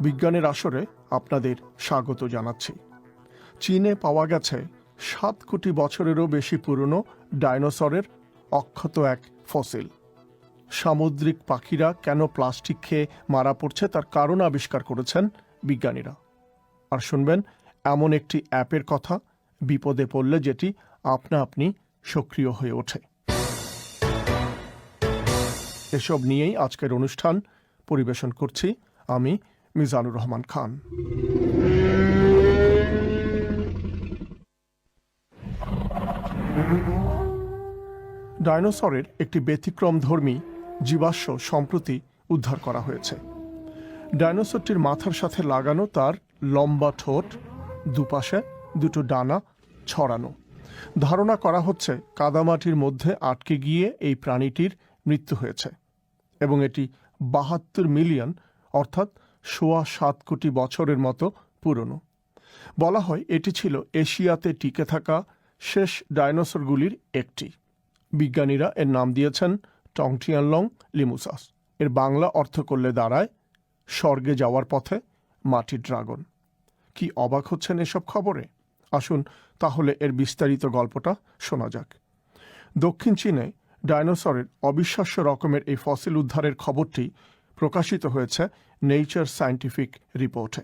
বিজ্ঞানের আসরে আপনাদের স্বাগত জানাচ্ছি। চীনে পাওয়া গেছে সাত কোটি বছরেরও বেশি পুরনো ডাইনোসরের অক্ষত এক ফসিল। সামুদ্রিক পাখিরা কেন প্লাস্টিক খেয়ে মারা পড়ছে তার কারণ আবিষ্কার করেছেন বিজ্ঞানীরা। আর শুনবেন এমন একটি অ্যাপের কথা, বিপদে পড়লে যেটি আপনা আপনি সক্রিয় হয়ে ওঠে। এসব নিয়েই আজকের অনুষ্ঠান পরিবেশন করছি আমি মিজানুর রহমান খান। ডাইনোসরের একটি ব্যতিক্রমধর্মী জীবাশ্ম সম্প্রতি উদ্ধার করা হয়েছে। ডাইনোসরটির মাথার সাথে লাগানো তার লম্বা ঠোঁট, দুপাশে দুটো ডানা ছড়ানো। ধারণা করা হচ্ছে কাদামাটির মধ্যে আটকে গিয়ে এই প্রাণীটির মৃত্যু হয়েছে। এবং এটি বাহাত্তর মিলিয়ন, অর্থাৎ সোয়া সাত কোটি বছরের মতো পুরনো। বলা হয় এটি ছিল এশিয়াতে টিকে থাকা শেষ ডাইনোসরগুলির একটি। বিজ্ঞানীরা এর নাম দিয়েছেন টংটিয়ানলং লিমুসাস। এর বাংলা অর্থ করলে দাঁড়ায়, স্বর্গে যাওয়ার পথে মাটির ড্রাগন। কি অবাক হচ্ছেন এসব খবরে? আসুন তাহলে এর বিস্তারিত গল্পটা শোনা যাক। দক্ষিণ চীনে ডাইনোসরের অবিশ্বাস্য রকমের এই ফসিল উদ্ধারের খবরটি প্রকাশিত হয়েছে নেচার সায়েন্টিফিক রিপোর্টে।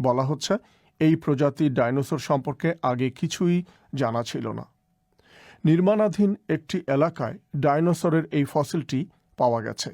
বলা হচ্ছে, এই প্রজাতির ডায়নোসর সম্পর্কে আগে কিছুই জানা ছিল না। নির্মাণাধীন একটি এলাকায় ডায়নোসরের এই ফসিলটি পাওয়া গেছে।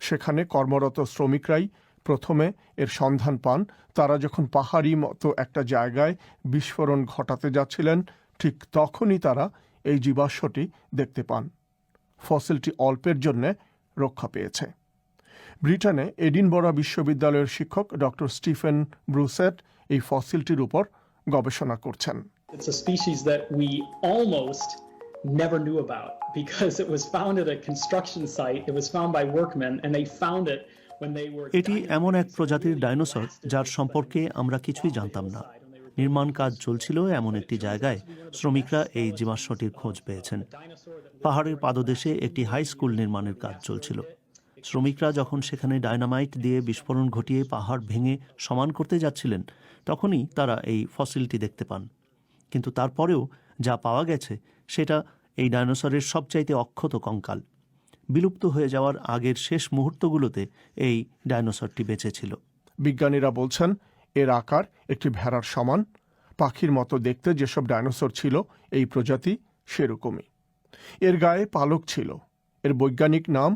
সেখানে কর্মরত শ্রমিকরাই প্রথমে এর সন্ধান পান। তারা যখন পাহাড়ি মতো একটা জায়গায় বিস্ফোরণ ঘটাতে যাচ্ছিলেন, ঠিক তখনই তারা এই জীবাশ্মটি দেখতে পান। ফসিলটি অল্পের জন্য রক্ষা পেয়েছে। ব্রিটেনে এডিনবরা বিশ্ববিদ্যালয়ের শিক্ষক ড. স্টিফেন ব্রুসেট এই ফসিলটির উপর গবেষণা করছেন। Never knew about because it was found at a construction site. It was found by workmen and they found it when they were এটি এমন এক প্রজাতির ডাইনোসর যার সম্পর্কে আমরা কিছুই জানতাম না। নির্মাণ কাজ চলছিল এমন একটি জায়গায়। শ্রমিকরা এই জীবাশ্মটির খোঁজ পেয়েছেন। পাহাড়ের পাদদেশে একটি হাই স্কুল নির্মাণের কাজ চলছিল। শ্রমিকরা যখন সেখানে ডায়নামাইট দিয়ে বিস্ফোরণ ঘটিয়ে পাহাড় ভেঙে সমান করতে যাচ্ছিলেন, তখনই তারা এই ফসিলটি দেখতে পান। কিন্তু তারপরেও যা পাওয়া গেছে, সেটা এই ডাইনোসরের সবচাইতে অক্ষত কঙ্কাল। বিলুপ্ত হয়ে যাওয়ার আগের শেষ মুহূর্তগুলোতে এই ডায়নোসরটি বেঁচে ছিল। বিজ্ঞানীরা বলছেন এর আকার একটি ভেড়ার সমান। পাখির মতো দেখতে যেসব ডাইনোসর ছিল, এই প্রজাতি সেরকমই। এর গায়ে পালক ছিল। এর বৈজ্ঞানিক নাম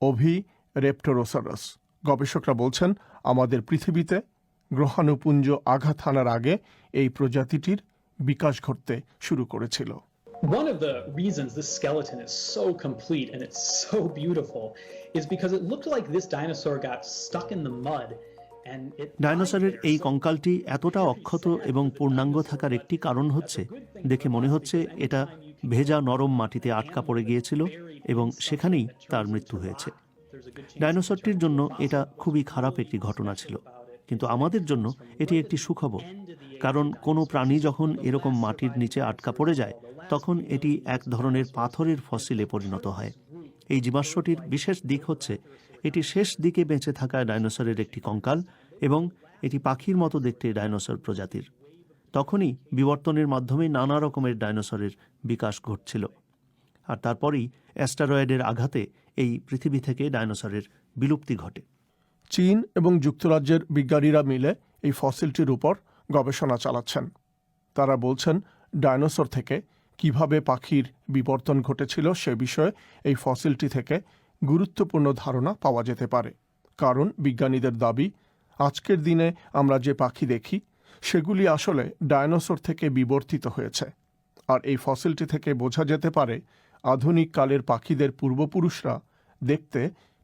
অভি রেপ্টোরোসারাস। গবেষকরা বলছেন, আমাদের পৃথিবীতে গ্রহাণুপুঞ্জ আঘাত হানার আগে এই প্রজাতিটির বিকাশ ঘটতে শুরু করেছিল। One of the reasons this skeleton is so complete and it's so beautiful is because it looked like this dinosaur got stuck in the mud ডাইনোসরের এই কঙ্কালটি এতটা অক্ষত এবং পূর্ণাঙ্গ থাকার একটি কারণ হচ্ছে দেখে মনে হচ্ছে এটা ভেজা নরম মাটিতে আটকা পড়ে গিয়েছিল এবং সেখানেই তার মৃত্যু হয়েছে। ডাইনোসরটির জন্য এটা খুবই খারাপ একটি ঘটনা ছিল। কিন্তু আমাদের জন্য এটি একটি সুখবর কারণ কোনো প্রাণী যখন এরকম মাটির নিচে আটকা পড়ে যায় তখন এটি এক ধরনের পাথরের ফসিলে পরিণত হয়। এই জীবাশ্মটির বিশেষ দিক হচ্ছে, এটি শেষ দিকে বেঁচে থাকা ডাইনোসরের একটি কঙ্কাল এবং এটি পাখির মতো দেখতে ডাইনোসর প্রজাতির। তখনই বিবর্তনের মাধ্যমে নানা রকমের ডাইনোসরের বিকাশ ঘটছিল। আর তারপরেই অ্যাস্টারয়েডের আঘাতে এই পৃথিবী থেকে ডাইনোসরের বিলুপ্তি ঘটে। চীন এবং যুক্তরাজ্যের বিজ্ঞানীরা মিলে এই ফসিলটির উপর গবেষণা চালাচ্ছেন। তারা বলছেন, ডাইনোসর থেকে কীভাবে পাখির বিবর্তন ঘটেছিল সে বিষয়ে এই ফসিলটি থেকে গুরুত্বপূর্ণ ধারণা পাওয়া যেতে পারে। কারণ বিজ্ঞানীদের দাবি, আজকের দিনে আমরা যে পাখি দেখি, সেগুলি আসলে ডায়নোসর থেকে বিবর্তিত হয়েছে। আর এই ফসিলটি থেকে বোঝা যেতে পারে, আধুনিক কালের পাখিদের পূর্বপুরুষরা দেখতে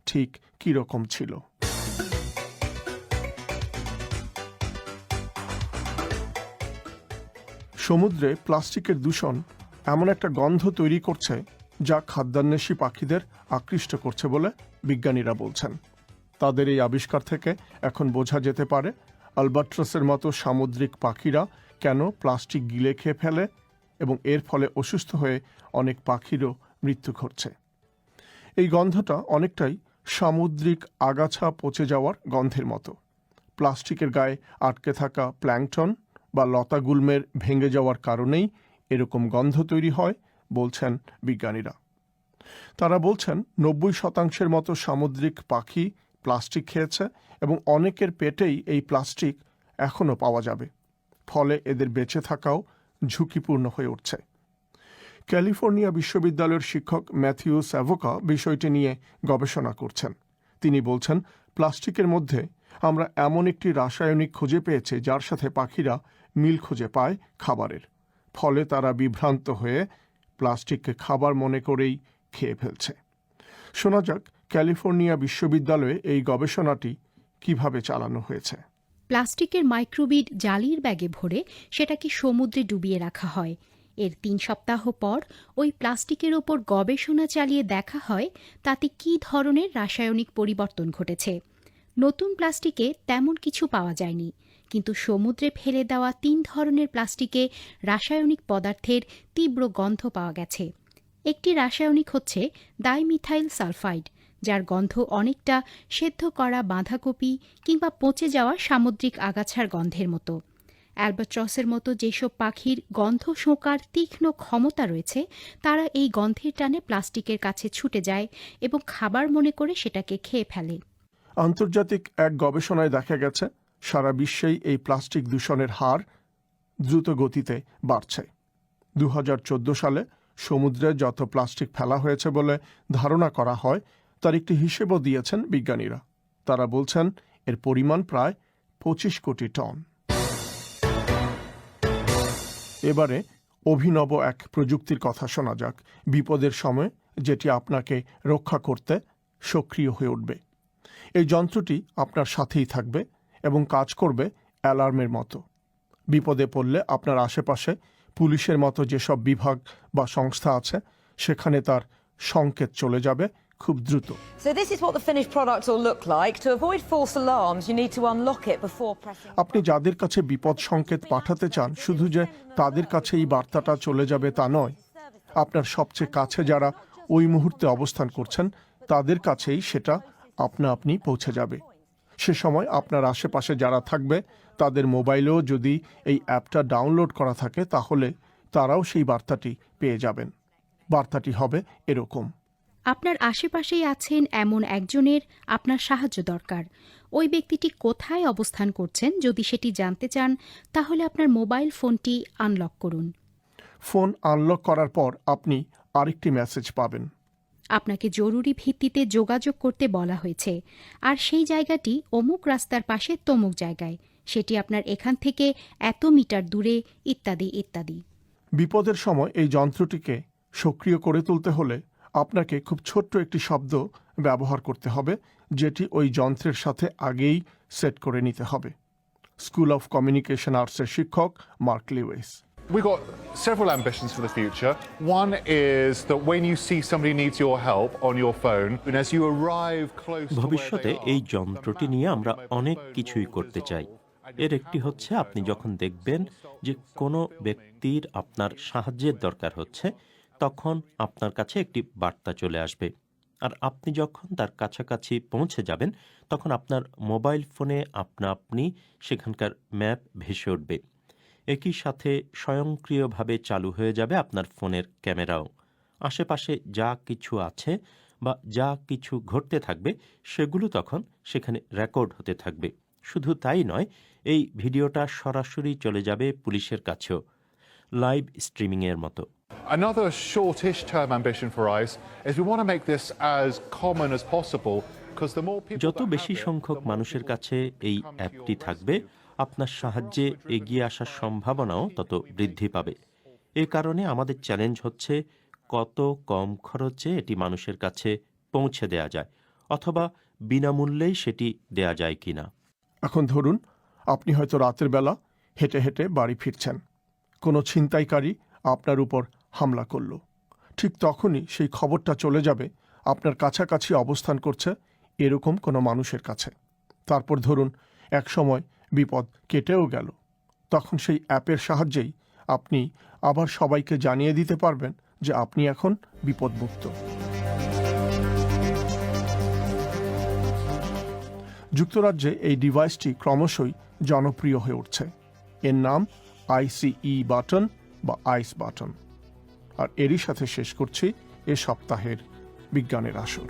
ঠিক কীরকম ছিল। সমুদ্রে প্লাস্টিকের দূষণ এমন একটা গন্ধ তৈরি করছে যা খাদ্যান্বেষী পাখিদের আকৃষ্ট করছে বলে বিজ্ঞানীরা বলছেন। তাদের এই আবিষ্কার থেকে এখন বোঝা যেতে পারে আলবাট্রাসের মতো সামুদ্রিক পাখিরা কেন প্লাস্টিক গিলে খেয়ে ফেলে এবং এর ফলে অসুস্থ হয়ে অনেক পাখিরও মৃত্যু ঘটছে। এই গন্ধটা অনেকটাই সামুদ্রিক আগাছা পচে যাওয়ার গন্ধের মতো। প্লাস্টিকের গায়ে আটকে থাকা প্ল্যাংটন বা লতাগুল্মের ভেঙে যাওয়ার কারণেই এরকম গন্ধ তৈরি হয়, বলছেন বিজ্ঞানীরা। তারা বলছেন, নব্বই শতাংশের মতো সামুদ্রিক পাখি প্লাস্টিক খেয়েছে এবং অনেকের পেটেই এই প্লাস্টিক এখনও পাওয়া যাবে। ফলে এদের বেঁচে থাকাও ঝুঁকিপূর্ণ হয়ে উঠছে। ক্যালিফোর্নিয়া বিশ্ববিদ্যালয়ের শিক্ষক ম্যাথিউ স্যাভোকা বিষয়টি নিয়ে গবেষণা করছেন। তিনি বলছেন, প্লাস্টিকের মধ্যে আমরা এমন একটি রাসায়নিক খুঁজে পেয়েছি যার সাথে পাখিরা মিল খুঁজে পায় খাবারের। ফলে তারা বিভ্রান্ত হয়ে প্লাস্টিককে খাবার মনে করেই খেয়ে ফেলছে। শোনা যাক, ক্যালিফোর্নিয়া বিশ্ববিদ্যালয়ে এই গবেষণাটি কীভাবে চালানো হয়েছে। প্লাস্টিকের মাইক্রোবিড জালির ব্যাগে ভরে সেটাকে সমুদ্রে ডুবিয়ে রাখা হয়। এর তিন সপ্তাহ পর ওই প্লাস্টিকের ওপর গবেষণা চালিয়ে দেখা হয় তাতে কী ধরনের রাসায়নিক পরিবর্তন ঘটেছে। নতুন প্লাস্টিকে তেমন কিছু পাওয়া যায়নি। কিন্তু সমুদ্রে ফেলে দেওয়া তিন ধরনের প্লাস্টিকে রাসায়নিক পদার্থের তীব্র গন্ধ পাওয়া গেছে। একটি রাসায়নিক হচ্ছে ডাইমিথাইল সালফাইড, যার গন্ধ অনেকটা সেদ্ধ করা বাঁধাকপি কিংবা পচে যাওয়া সামুদ্রিক আগাছার গন্ধের মতো। অ্যালবাট্রসের মতো যেসব পাখির গন্ধ শোঁকার তীক্ষ্ণ ক্ষমতা রয়েছে, তারা এই গন্ধের টানে প্লাস্টিকের কাছে ছুটে যায় এবং খাবার মনে করে সেটাকে খেয়ে ফেলে। আন্তর্জাতিক এক গবেষণায় দেখা গেছে সারা বিশ্বেই এই প্লাস্টিক দূষণের হার দ্রুত গতিতে বাড়ছে। দু হাজার চোদ্দ সালে সমুদ্রে যত প্লাস্টিক ফেলা হয়েছে বলে ধারণা করা হয়, তার একটি হিসেবও দিয়েছেন বিজ্ঞানীরা। তারা বলছেন, এর পরিমাণ প্রায় পঁচিশ কোটি টন। এবারে অভিনব এক প্রযুক্তির কথা শোনা যাক। বিপদের সময় যেটি আপনাকে রক্ষা করতে সক্রিয় হয়ে উঠবে। এই যন্ত্রটি আপনার সাথেই থাকবে। এবং কাজ করবে অ্যালার্মের মতো। বিপদে পড়লে আপনার আশেপাশে পুলিশের মতো যেসব বিভাগ বা সংস্থা আছে সেখানে তার সংকেত চলে যাবে খুব দ্রুত. আপনি যাদের কাছে বিপদ সংকেত পাঠাতে চান শুধু যে তাদের কাছে এই বার্তাটা চলে যাবে তা নয়। আপনার সবচেয়ে কাছে যারা ওই মুহূর্তে অবস্থান করছেন তাদের কাছেই সেটা আপনা আপনি পৌঁছে যাবে। সে সময় আপনার আশেপাশে যারা থাকবে তাদের মোবাইলেও যদি এই অ্যাপটা ডাউনলোড করা থাকে তাহলে তারাও সেই বার্তাটি পেয়ে যাবেন। বার্তাটি হবে এরকম। আপনার আশেপাশেই আছেন এমন একজনের আপনার সাহায্য দরকার। ওই ব্যক্তিটি কোথায় অবস্থান করছেন যদি সেটি জানতে চান তাহলে আপনার মোবাইল ফোনটি আনলক করুন। ফোন আনলক করার পর আপনি আরেকটি মেসেজ পাবেন। আপনাকে জরুরি ভিত্তিতে যোগাযোগ করতে বলা হয়েছে। আর সেই জায়গাটি অমুক রাস্তার পাশে তমুক জায়গায়। সেটি আপনার এখান থেকে এত মিটার দূরে, ইত্যাদি ইত্যাদি। বিপদের সময় এই যন্ত্রটিকে সক্রিয় করে তুলতে হলে আপনাকে খুব ছোট্ট একটি শব্দ ব্যবহার করতে হবে, যেটি ওই যন্ত্রের সাথে আগেই সেট করে নিতে হবে। স্কুল অফ কমিউনিকেশন আর্টসের শিক্ষক Mark Lewis We've got several ambitions for the future. One is that when you see somebody needs your help on your phone, and as you arrive close to where ভবিষ্যতে এই যন্ত্রটি নিয়ে আমরা অনেক কিছুই করতে চাই। এর একটি হচ্ছে আপনি যখন দেখবেন যে কোনো ব্যক্তির আপনার সাহায্যের দরকার হচ্ছে তখন আপনার কাছে একটি বার্তা চলে আসবে। আর আপনি যখন তার কাছাকাছি পৌঁছে যাবেন তখন আপনার মোবাইল ফোনে আপনা আপনি সেখানকার ম্যাপ ভেসে উঠবে। একই সাথে স্বয়ংক্রিয়ভাবে চালু হয়ে যাবে আপনার ফোনের ক্যামেরাও। আশেপাশে যা কিছু আছে বা যা কিছু ঘটতে থাকবে সেগুলো তখন সেখানে রেকর্ড হতে থাকবে। শুধু তাই নয় এই ভিডিওটা সরাসরি চলে যাবে পুলিশের কাছেও লাইভ স্ট্রিমিংয়ের মতো। Another shortish term ambition for ICE is we want to make this as common as possible যত বেশি সংখ্যক মানুষের কাছে এই অ্যাপটি থাকবে আপনার সাহায্যে এগিয়ে আসার সম্ভাবনাও তত বৃদ্ধি পাবে। এ কারণে আমাদের চ্যালেঞ্জ হচ্ছে কত কম খরচে এটি মানুষের কাছে পৌঁছে দেয়া যায়, অথবা বিনামূল্যেই সেটি দেয়া যায় কিনা। এখন ধরুন, আপনি হয়তো রাতের বেলা হেঁটে হেঁটে বাড়ি ফিরছেন। কোনো ছিনতাইকারী আপনার উপর হামলা করল। ঠিক তখনই সেই খবরটা চলে যাবে আপনার কাছাকাছি অবস্থান করছে এরকম কোনো মানুষের কাছে। তারপর ধরুন এক সময় বিপদ কেটেও গেল। তখন সেই অ্যাপের সাহায্যেই আপনি আবার সবাইকে জানিয়ে দিতে পারবেন যে আপনি এখন বিপদমুক্ত। যুক্তরাজ্যে এই ডিভাইসটি ক্রমশই জনপ্রিয় হয়ে উঠছে। এর নাম আইসিই বাটন বা আইস বাটন। আর এরই সাথে শেষ করছি এ সপ্তাহের বিজ্ঞানের আসর।